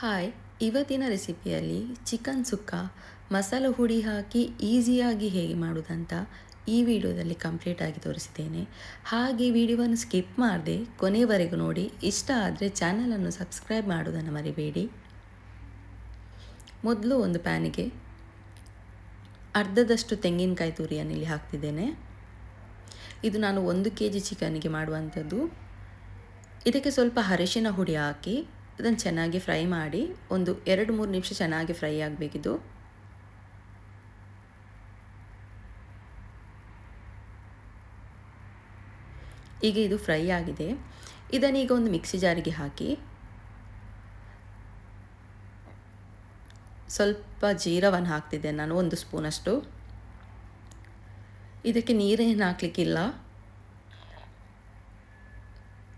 Hi, ಇವತ್ತಿನ ರೆಸಿಪಿಯಲ್ಲಿ chicken ಸುಕ್ಕ, ಮಸಾಲೆ ಹುಡಿ ಹಾಕಿ ಈಸಿಯಾಗಿ ಹೇಗೆ ಮಾಡೋದಂತ ಈ ವಿಡಿಯೋದಲ್ಲಿ ಕಂಪ್ಲೀಟಾಗಿ ತೋರಿಸಿದ್ದೇನೆ. ಹಾಗೆ ವಿಡಿಯೋವನ್ನು ಸ್ಕಿಪ್ ಮಾಡದೆ ಕೊನೆಯವರೆಗೂ ನೋಡಿ, ಇಷ್ಟ ಆದರೆ ಚಾನಲನ್ನು ಸಬ್ಸ್ಕ್ರೈಬ್ ಮಾಡೋದನ್ನು ಮರಿಬೇಡಿ. ಮೊದಲು ಒಂದು ಪ್ಯಾನಿಗೆ ಅರ್ಧದಷ್ಟು ತೆಂಗಿನಕಾಯಿ ತುರಿಯನ್ನು ಇಲ್ಲಿ ಹಾಕ್ತಿದ್ದೇನೆ. ಇದು ನಾನು ಒಂದು ಕೆ ಜಿ ಚಿಕನ್ಗೆ ಮಾಡುವಂಥದ್ದು. ಇದಕ್ಕೆ ಸ್ವಲ್ಪ ಅರಿಶಿನ ಹುಡಿ ಹಾಕಿ ಇದನ್ನು ಚೆನ್ನಾಗಿ ಫ್ರೈ ಮಾಡಿ ಒಂದು ಎರಡು ಮೂರು ನಿಮಿಷ ಚೆನ್ನಾಗಿ ಫ್ರೈ ಆಗಬೇಕಿದು. ಈಗ ಇದು ಫ್ರೈ ಆಗಿದೆ. ಇದನ್ನೀಗ ಒಂದು ಮಿಕ್ಸಿ ಜಾರಿಗೆ ಹಾಕಿ ಸ್ವಲ್ಪ ಜೀರವನ್ನು ಹಾಕ್ತಿದ್ದೆ ನಾನು, ಒಂದು ಸ್ಪೂನಷ್ಟು. ಇದಕ್ಕೆ ನೀರೇನು ಹಾಕಲಿಕ್ಕಿಲ್ಲ.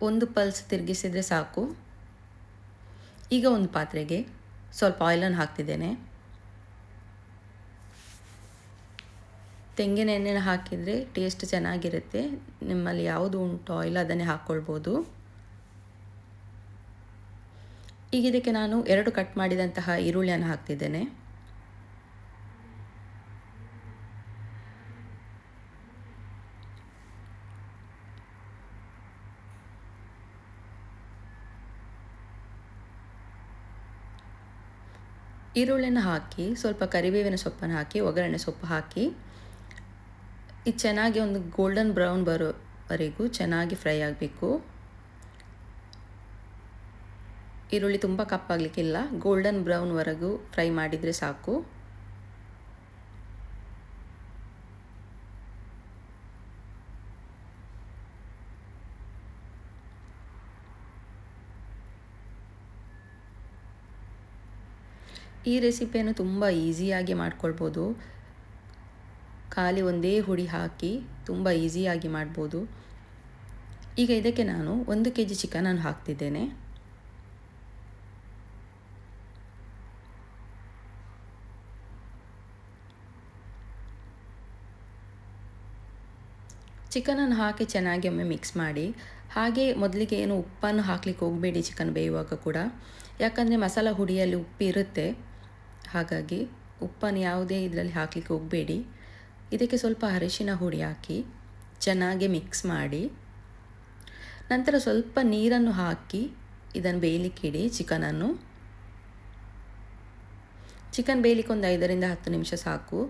ಒಂದು ಪಲ್ಸ್ ತಿರುಗಿಸಿದರೆ ಸಾಕು. ಈಗ ಒಂದು ಪಾತ್ರೆಗೆ ಸ್ವಲ್ಪ ಆಯಿಲನ್ನು ಹಾಕ್ತಿದ್ದೇನೆ. ತೆಂಗಿನ ಎಣ್ಣೆನ ಹಾಕಿದರೆ ಟೇಸ್ಟ್ ಚೆನ್ನಾಗಿರುತ್ತೆ. ನಿಮ್ಮಲ್ಲಿ ಯಾವುದು ಉಂಟು ಆಯಿಲ್ ಅದನ್ನೇ ಹಾಕ್ಕೊಳ್ಬೋದು. ಈಗ ಇದಕ್ಕೆ ನಾನು ಎರಡು ಕಟ್ ಮಾಡಿದಂತಹ ಈರುಳ್ಳಿಯನ್ನು ಹಾಕ್ತಿದ್ದೇನೆ. ಈರುಳ್ಳಿನ ಹಾಕಿ, ಸ್ವಲ್ಪ ಕರಿಬೇವಿನ ಸೊಪ್ಪನ್ನು ಹಾಕಿ, ಒಗ್ಗರಣೆ ಸೊಪ್ಪು ಹಾಕಿ ಇದು ಚೆನ್ನಾಗಿ ಒಂದು ಗೋಲ್ಡನ್ ಬ್ರೌನ್ ಬರೋವರೆಗೂ ಚೆನ್ನಾಗಿ ಫ್ರೈ ಆಗಬೇಕು. ಈರುಳ್ಳಿ ತುಂಬ ಕಪ್ಪಾಗಲಿಕ್ಕಿಲ್ಲ ಗೋಲ್ಡನ್ ಬ್ರೌನ್ವರೆಗೂ ಫ್ರೈ ಮಾಡಿದರೆ ಸಾಕು. ಈ ರೆಸಿಪಿಯನ್ನು ತುಂಬ ಈಸಿಯಾಗಿ ಮಾಡ್ಕೊಳ್ಬೋದು. ಖಾಲಿ ಒಂದೇ ಹುಡಿ ಹಾಕಿ ತುಂಬ ಈಸಿಯಾಗಿ ಮಾಡ್ಬೋದು. ಈಗ ಇದಕ್ಕೆ ನಾನು ಒಂದು ಕೆ ಜಿ ಚಿಕನನ್ನು ಹಾಕ್ತಿದ್ದೇನೆ. ಚಿಕನನ್ನು ಹಾಕಿ ಚೆನ್ನಾಗಿ ಒಮ್ಮೆ ಮಿಕ್ಸ್ ಮಾಡಿ. ಹಾಗೆ ಮೊದಲಿಗೆ ಏನು ಉಪ್ಪನ್ನು ಹಾಕ್ಲಿಕ್ಕೆ ಹೋಗಬೇಡಿ ಚಿಕನ್ ಬೇಯುವಾಗ ಕೂಡ. ಯಾಕಂದರೆ ಮಸಾಲ ಹುಡಿಯಲ್ಲಿ ಉಪ್ಪು ಇರುತ್ತೆ ಹಾಗಾಗಿ ಉಪ್ಪನ್ನು ಯಾವುದೇ ಇದರಲ್ಲಿ ಹಾಕಲಿಕ್ಕೆ ಹೋಗಬೇಡಿ. ಇದಕ್ಕೆ ಸ್ವಲ್ಪ ಅರಿಶಿನ ಹುಡಿ ಹಾಕಿ ಚೆನ್ನಾಗಿ ಮಿಕ್ಸ್ ಮಾಡಿ. ನಂತರ ಸ್ವಲ್ಪ ನೀರನ್ನು ಹಾಕಿ ಇದನ್ನು ಬೇಯಲಿಕ್ಕಿಡಿ ಚಿಕನನ್ನು. ಚಿಕನ್ ಬೇಯಲಿಕ್ಕೆ ಒಂದು ಐದರಿಂದ ಹತ್ತು ನಿಮಿಷ ಸಾಕು.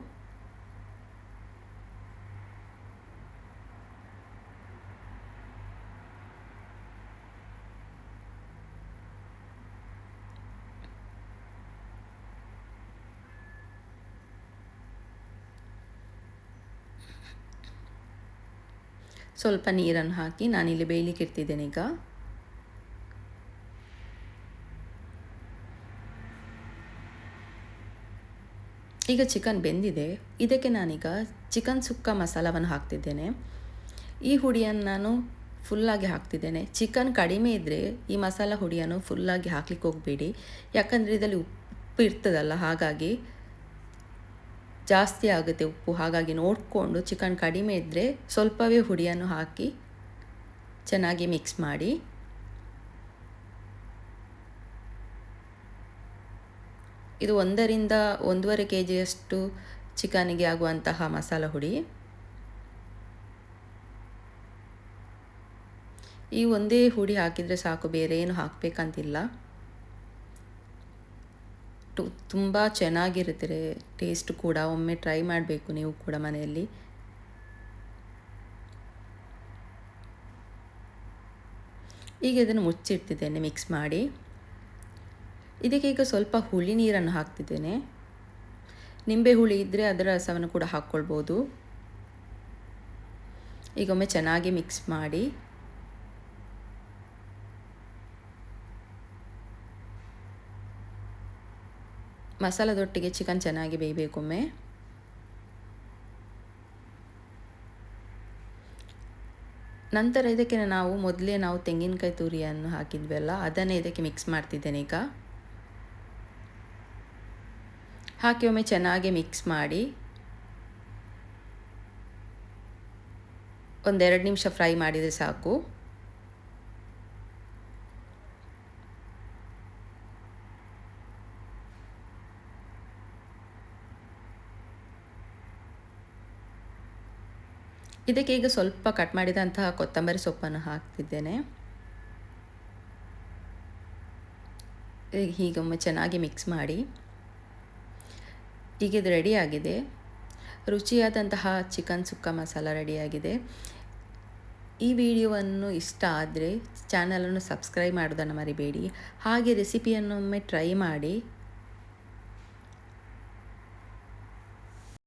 ಸ್ವಲ್ಪ ನೀರನ್ನು ಹಾಕಿ ನಾನಿಲ್ಲಿ ಬೇಯಲಿಕ್ಕೆ ಇರ್ತಿದ್ದೇನೆ ಈಗ. ಈಗ ಚಿಕನ್ ಬೆಂದಿದೆ. ಇದಕ್ಕೆ ನಾನೀಗ ಚಿಕನ್ ಸುಕ್ಕ ಮಸಾಲವನ್ನು ಹಾಕ್ತಿದ್ದೇನೆ. ಈ ಹುಡಿಯನ್ನು ನಾನು ಫುಲ್ಲಾಗಿ ಹಾಕ್ತಿದ್ದೇನೆ. ಚಿಕನ್ ಕಡಿಮೆ ಇದ್ದರೆ ಈ ಮಸಾಲ ಹುಡಿಯನ್ನು ಫುಲ್ಲಾಗಿ ಹಾಕ್ಲಿಕ್ಕೆ ಹೋಗಬೇಡಿ. ಯಾಕಂದರೆ ಇದರಲ್ಲಿ ಉಪ್ಪು ಇರ್ತದಲ್ಲ, ಹಾಗಾಗಿ ಜಾಸ್ತಿ ಆಗುತ್ತೆ ಉಪ್ಪು. ಹಾಗಾಗಿ ನೋಡಿಕೊಂಡು ಚಿಕನ್ ಕಡಿಮೆ ಇದ್ದರೆ ಸ್ವಲ್ಪವೇ ಹುಡಿಯನ್ನು ಹಾಕಿ ಚೆನ್ನಾಗಿ ಮಿಕ್ಸ್ ಮಾಡಿ. ಇದು ಒಂದರಿಂದ ಒಂದೂವರೆ ಕೆ ಜಿಯಷ್ಟು ಚಿಕನಿಗೆ ಆಗುವಂತಹ ಮಸಾಲ ಹುಡಿ. ಈ ಒಂದೇ ಹುಡಿ ಹಾಕಿದರೆ ಸಾಕು, ಬೇರೆ ಏನು ಹಾಕಬೇಕಂತಿಲ್ಲ. ಟು ತುಂಬ ಚೆನ್ನಾಗಿರುತ್ತೆ ಟೇಸ್ಟ್ ಕೂಡ. ಒಮ್ಮೆ ಟ್ರೈ ಮಾಡಬೇಕು ನೀವು ಕೂಡ ಮನೆಯಲ್ಲಿ. ಈಗ ಇದನ್ನು ಮುಚ್ಚಿಡ್ತಿದ್ದೇನೆ ಮಿಕ್ಸ್ ಮಾಡಿ. ಇದಕ್ಕೆ ಈಗ ಸ್ವಲ್ಪ ಹುಳಿ ನೀರನ್ನು ಹಾಕ್ತಿದ್ದೇನೆ. ನಿಂಬೆ ಹುಳಿ ಇದ್ದರೆ ಅದರ ರಸವನ್ನು ಕೂಡ ಹಾಕ್ಕೊಳ್ಬೋದು. ಈಗ ಒಮ್ಮೆ ಚೆನ್ನಾಗಿ ಮಿಕ್ಸ್ ಮಾಡಿ. ಮಸಾಲದೊಟ್ಟಿಗೆ ಚಿಕನ್ ಚೆನ್ನಾಗಿ ಬೇಯಬೇಕೊಮ್ಮೆ ನಂತರ ಇದಕ್ಕೆ ನಾವು ಮೊದಲೇ ನಾವು ತೆಂಗಿನಕಾಯಿ ತುರಿಯನ್ನು ಹಾಕಿದ್ವಲ್ಲ, ಅದನ್ನೇ ಇದಕ್ಕೆ ಮಿಕ್ಸ್ ಮಾಡ್ತಿದ್ದೇನೆ ಈಗ. ಹಾಕಿ ಒಮ್ಮೆ ಚೆನ್ನಾಗಿ ಮಿಕ್ಸ್ ಮಾಡಿ. ಒಂದೆರಡು ನಿಮಿಷ ಫ್ರೈ ಮಾಡಿದರೆ ಸಾಕು. ಇದಕ್ಕೆ ಈಗ ಸ್ವಲ್ಪ ಕಟ್ ಮಾಡಿದಂತಹ ಕೊತ್ತಂಬರಿ ಸೊಪ್ಪನ್ನು ಹಾಕ್ತಿದ್ದೇನೆ. ಹೀಗೊಮ್ಮೆ ಚೆನ್ನಾಗಿ ಮಿಕ್ಸ್ ಮಾಡಿ. ಈಗ ಇದು ರೆಡಿಯಾಗಿದೆ ರುಚಿಯಾದಂತಹ ಚಿಕನ್ ಸುಕ್ಕ ಮಸಾಲ ರೆಡಿಯಾಗಿದೆ ಈ ವಿಡಿಯೋವನ್ನು ಇಷ್ಟ ಆದರೆ ಚಾನಲನ್ನು ಸಬ್ಸ್ಕ್ರೈಬ್ ಮಾಡೋದನ್ನು ಮರಿಬೇಡಿ. ಹಾಗೆ ರೆಸಿಪಿಯನ್ನೊಮ್ಮೆ ಟ್ರೈ ಮಾಡಿ.